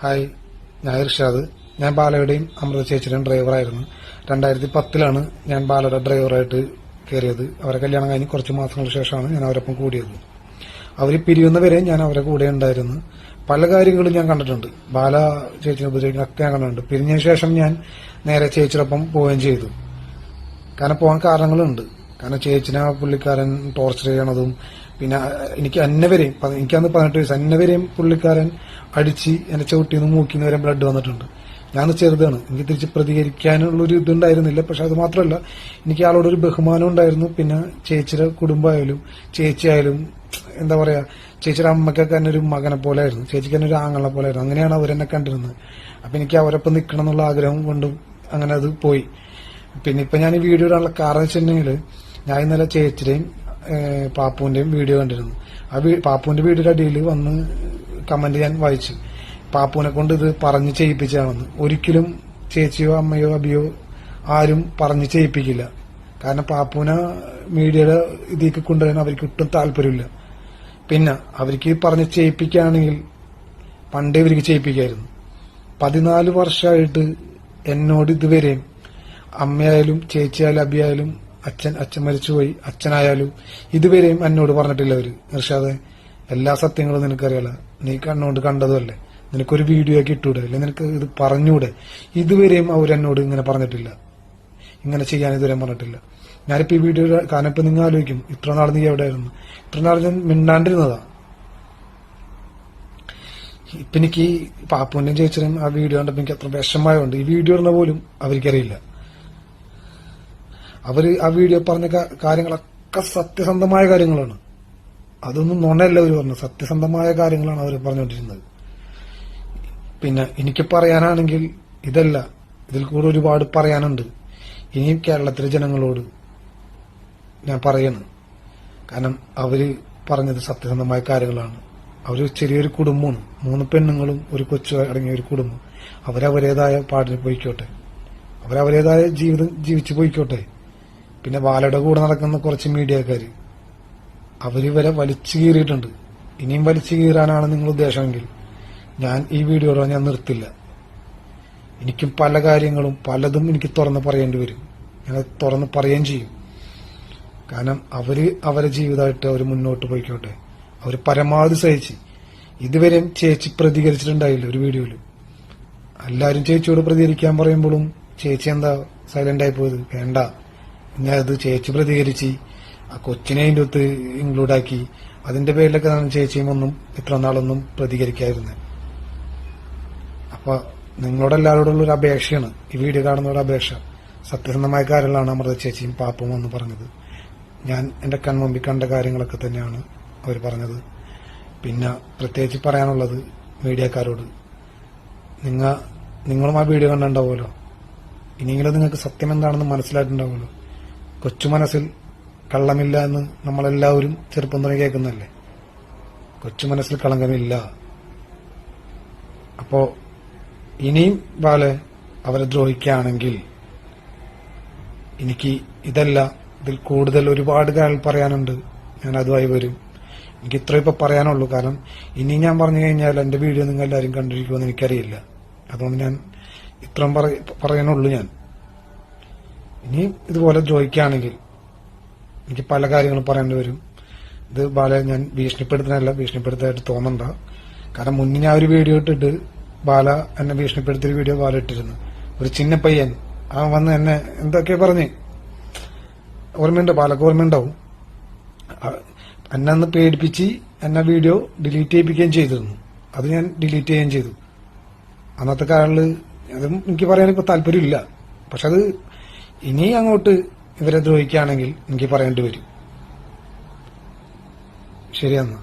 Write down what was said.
Hi ഞാൻ ഇർഷാദ്. ഞാൻ ബാലയുടെയും അമൃത ചേച്ചിയുടെയും ഡ്രൈവറായിരുന്നു. രണ്ടായിരത്തി പത്തിലാണ് ഞാൻ ബാലയുടെ ഡ്രൈവറായിട്ട് കയറിയത്. അവരെ കല്യാണം കഴിഞ്ഞ് കുറച്ച് മാസങ്ങൾക്ക് ശേഷമാണ് ഞാൻ അവരൊപ്പം കൂടിയത്. അവർ പിരിയുന്നവരെ ഞാൻ അവരെ കൂടെ ഉണ്ടായിരുന്നു. പല കാര്യങ്ങളും ഞാൻ കണ്ടിട്ടുണ്ട്. ബാല ചേച്ചിനെ ഉപദ്രവിക്കുന്നൊക്കെ ഞാൻ കണ്ടിട്ടുണ്ട്. പിരിഞ്ഞതിന് ശേഷം ഞാൻ നേരെ ചേച്ചിയോടൊപ്പം പോവുകയും ചെയ്തു. കാരണം പോകാൻ കാരണങ്ങളുണ്ട്. കാരണം ചേച്ചിനെ പുള്ളിക്കാരൻ ടോർച്ചർ ചെയ്യണതും പിന്നെ എനിക്ക് അന്നവരെയും എനിക്കന്ന് പതിനെട്ട് വയസ്സ് അന്നവരെയും പുള്ളിക്കാരൻ അടിച്ച് എന്നെ മൂക്കി നിന്ന് വരെ ബ്ലഡ് വന്നിട്ടുണ്ട്. ഞാൻ ചെറുതാണ്. എനിക്ക് തിരിച്ച് പ്രതികരിക്കാനുള്ള ഒരു ഇതുണ്ടായിരുന്നില്ല. പക്ഷെ അത് മാത്രമല്ല എനിക്ക് ആളോടൊരു ബഹുമാനം ഉണ്ടായിരുന്നു. പിന്നെ ചേച്ചിയുടെ കുടുംബമായാലും ചേച്ചിയായാലും എന്താ പറയാ ചേച്ചിയുടെ അമ്മക്കൊക്കെ തന്നെ ഒരു മകനെ പോലെ ആയിരുന്നു ചേച്ചിക്ക് തന്നെ ഒരു ആങ്ങളെ പോലെ ആയിരുന്നു അങ്ങനെയാണ് അവരെന്നെ കണ്ടിരുന്നത്. അപ്പൊ എനിക്ക് അവരൊപ്പം നിൽക്കണം എന്നുള്ള ആഗ്രഹം കൊണ്ടും അങ്ങനെ അത് പോയി. പിന്നെ ഇപ്പൊ ഞാൻ ഈ വീഡിയോ ഇടാനുള്ള കാരണം വെച്ചിട്ടുണ്ടെങ്കിൽ ഞാൻ ഇന്നലെ ചേച്ചിയുടെയും പാപ്പുവിന്റെയും വീഡിയോ കണ്ടിരുന്നു. ആ പാപ്പുവിന്റെ വീഡിയോയുടെ അടിയിൽ വന്ന് കമന്റ് ഞാൻ വായിച്ചു. പാപ്പുവിനെ കൊണ്ട് ഇത് പറഞ്ഞ് ചെയ്യിപ്പിച്ചാണെന്ന്. ഒരിക്കലും ചേച്ചിയോ അമ്മയോ അബിയോ ആരും പറഞ്ഞ് ചെയ്യിപ്പിക്കില്ല. കാരണം പാപ്പുവിനെ മീഡിയയുടെ ഇതിലേക്ക് കൊണ്ടുവരാൻ അവർക്ക് ഒട്ടും താല്പര്യമില്ല. പിന്നെ അവർക്ക് പറഞ്ഞ് ചെയ്യിപ്പിക്കുകയാണെങ്കിൽ പണ്ടേ ഇവർക്ക് ചെയ്യിപ്പിക്കായിരുന്നു. പതിനാല് വർഷമായിട്ട് എന്നോട് ഇതുവരെയും അമ്മയായാലും ചേച്ചിയായാലും അബിയായാലും അച്ഛൻ അച്ഛൻ മരിച്ചുപോയി. അച്ഛനായാലും ഇതുവരെയും എന്നോട് പറഞ്ഞിട്ടില്ല അവർ. നിർഷാദ് എല്ലാ സത്യങ്ങളും നിനക്കറിയാല. നീ കണ്ണുകൊണ്ട് കണ്ടതുമല്ലേ? നിനക്കൊരു വീഡിയോ ഒക്കെ ഇട്ടൂടെ? അല്ലെ? നിനക്ക് ഇത് പറഞ്ഞൂടെ? ഇതുവരെയും അവർ അവരെന്നോട് ഇങ്ങനെ പറഞ്ഞിട്ടില്ല. ഇങ്ങനെ ചെയ്യാൻ ഇതുവരെ പറഞ്ഞിട്ടില്ല. ഞാനിപ്പോ ഈ വീഡിയോ കാരണം ഇപ്പൊ നിങ്ങൾ ആലോചിക്കും. ഇത്ര നാൾ നീ എവിടെയായിരുന്നു? ഇത്ര നാൾ ഞാൻ മിണ്ടാണ്ടിരുന്നതാ. ഇപ്പൊ എനിക്ക് പാപ്പുവിന്റെയും ചേച്ചിയും ആ വീഡിയോ കണ്ടപ്പോ എനിക്ക് അത്ര വിഷമമായുണ്ട് ഈ വീഡിയോ ഇടുന്ന പോലും അവർക്കറിയില്ല. അവർ ആ വീഡിയോ പറഞ്ഞ കാര്യങ്ങളൊക്കെ സത്യസന്ധമായ കാര്യങ്ങളാണ്. അതൊന്നും നുണയല്ല അവർ പറഞ്ഞു സത്യസന്ധമായ കാര്യങ്ങളാണ് അവർ പറഞ്ഞുകൊണ്ടിരുന്നത്. പിന്നെ എനിക്ക് പറയാനാണെങ്കിൽ ഇതല്ല. ഇതിൽ കൂടെ ഒരുപാട് പറയാനുണ്ട്. ഇനിയും കേരളത്തിലെ ജനങ്ങളോട് ഞാൻ പറയുന്നു കാരണം അവർ പറഞ്ഞത് സത്യസന്ധമായ കാര്യങ്ങളാണ്. അവർ ചെറിയൊരു കുടുംബമാണ്. മൂന്ന് പെണ്ണുങ്ങളും ഒരു കൊച്ചു അടങ്ങിയ ഒരു കുടുംബം. അവരവരേതായ പാടിന് പോയിക്കോട്ടെ. അവരവരേതായ ജീവിതം ജീവിച്ചു പോയിക്കോട്ടെ. പിന്നെ ബാലയുടെ കൂടെ നടക്കുന്ന കുറച്ച് മീഡിയക്കാര്. അവരിവരെ വലിച്ചു കീറിയിട്ടുണ്ട്. ഇനിയും വലിച്ചു കീറാനാണ് നിങ്ങൾ ഉദ്ദേശമെങ്കിൽ ഞാൻ ഈ വീഡിയോ ഞാൻ നിർത്തില്ല. എനിക്കും പല കാര്യങ്ങളും പലതും എനിക്ക് തുറന്ന് പറയേണ്ടി വരും. ഞാൻ തുറന്ന് പറയുകയും ചെയ്യും. കാരണം അവർ അവരെ ജീവിതമായിട്ട് അവർ മുന്നോട്ട് പോയിക്കോട്ടെ. അവർ പരമാവധി സഹിച്ച്. ഇതുവരെയും ചേച്ചി പ്രതികരിച്ചിട്ടുണ്ടായില്ല ഒരു വീഡിയോയിൽ എല്ലാവരും ചേച്ചിയോട് പ്രതികരിക്കാൻ പറയുമ്പോഴും ചേച്ചി എന്താ സൈലന്റ് ആയി പോയത്? വേണ്ട. ഞാൻ അത് ചേച്ചി പ്രതികരിച്ച് ആ കൊച്ചിനെ അതിന്റെ ഒത്ത് ഇൻക്ലൂഡ് ആക്കി. അതിന്റെ പേരിലൊക്കെ ചേച്ചിയും ഒന്നും ഇത്ര നാളൊന്നും പ്രതികരിക്കായിരുന്നു അപ്പൊ നിങ്ങളോട് എല്ലാവരോടുള്ള ഒരു അപേക്ഷയാണ്. ഈ വീഡിയോ കാണുന്നവരുടെ അപേക്ഷ. സത്യസന്ധമായ കാര്യങ്ങളാണ് അമൃത ചേച്ചിയും പാപ്പും എന്ന് പറഞ്ഞത്. ഞാൻ എന്റെ കൺമുമ്പിൽ കണ്ട കാര്യങ്ങളൊക്കെ തന്നെയാണ് അവർ പറഞ്ഞത്. പിന്നെ പ്രത്യേകിച്ച് പറയാനുള്ളത് മീഡിയക്കാരോട്. നിങ്ങൾ നിങ്ങളും ആ വീഡിയോ കണ്ടുണ്ടാവുമല്ലോ ഇനിയെങ്കിലും നിങ്ങൾക്ക് സത്യം എന്താണെന്ന് മനസ്സിലായിട്ടുണ്ടാവുമല്ലോ. കൊച്ചു മനസ്സിൽ കള്ളമില്ല എന്ന് നമ്മളെല്ലാവരും ചെറുപ്പം തന്നെ കേൾക്കുന്നല്ലേ കൊച്ചു മനസ്സിൽ കളങ്കമില്ല. അപ്പോ ഇനിയും ബാലെ അവരെ ദ്രോഹിക്കുകയാണെങ്കിൽ എനിക്ക് ഇതല്ല ഇതിൽ കൂടുതൽ ഒരുപാട് കാര്യങ്ങൾ പറയാനുണ്ട്. ഞാൻ അതുമായി വരും. എനിക്ക് ഇത്ര ഇപ്പൊ പറയാനുള്ളൂ. കാരണം ഇനി ഞാൻ പറഞ്ഞു കഴിഞ്ഞാൽ എന്റെ വീഡിയോ നിങ്ങൾ എല്ലാവരും കണ്ടിരിക്കുമെന്ന് എനിക്കറിയില്ല. അതുകൊണ്ട് ഞാൻ ഇത്രയും പറ- പറയാനുള്ളൂ ഞാൻ. ഇനി ഇതുപോലെ ദ്രോഹിക്കുകയാണെങ്കിൽ എനിക്ക് പല കാര്യങ്ങളും പറയേണ്ടി വരും. ഇത് ബാല ഞാൻ ഭീഷണിപ്പെടുത്തുന്നതല്ല ഭീഷണിപ്പെടുത്തായിട്ട് തോന്നണ്ട. കാരണം മുന്നേ ഞാൻ ഒരു വീഡിയോ ഇട്ടിട്ട് ബാല എന്നെ ഭീഷണിപ്പെടുത്തിയൊരു വീഡിയോ ബാല ഇട്ടിരുന്നു. ഒരു ചിന്ന പയ്യൻ. അവൻ വന്ന് എന്നെ എന്തൊക്കെ പറഞ്ഞ്. ഓർമ്മയുണ്ടോ? ബാലക്ക് ഓർമ്മയുണ്ടാവും. എന്നെ അന്ന് പേടിപ്പിച്ച് എന്നെ വീഡിയോ ഡിലീറ്റ് ചെയ്യിപ്പിക്കുകയും ചെയ്തിരുന്നു. അത് ഞാൻ ഡിലീറ്റ് ചെയ്യുകയും ചെയ്തു. അന്നത്തെ കാലങ്ങളിൽ അതും എനിക്ക് പറയാൻ ഇപ്പൊ താല്പര്യമില്ല. പക്ഷെ അത് ഇനി അങ്ങോട്ട് ഇവരെ ദ്രോഹിക്കുകയാണെങ്കിൽ എനിക്ക് പറയേണ്ടി വരും. ശരിയെന്നാ.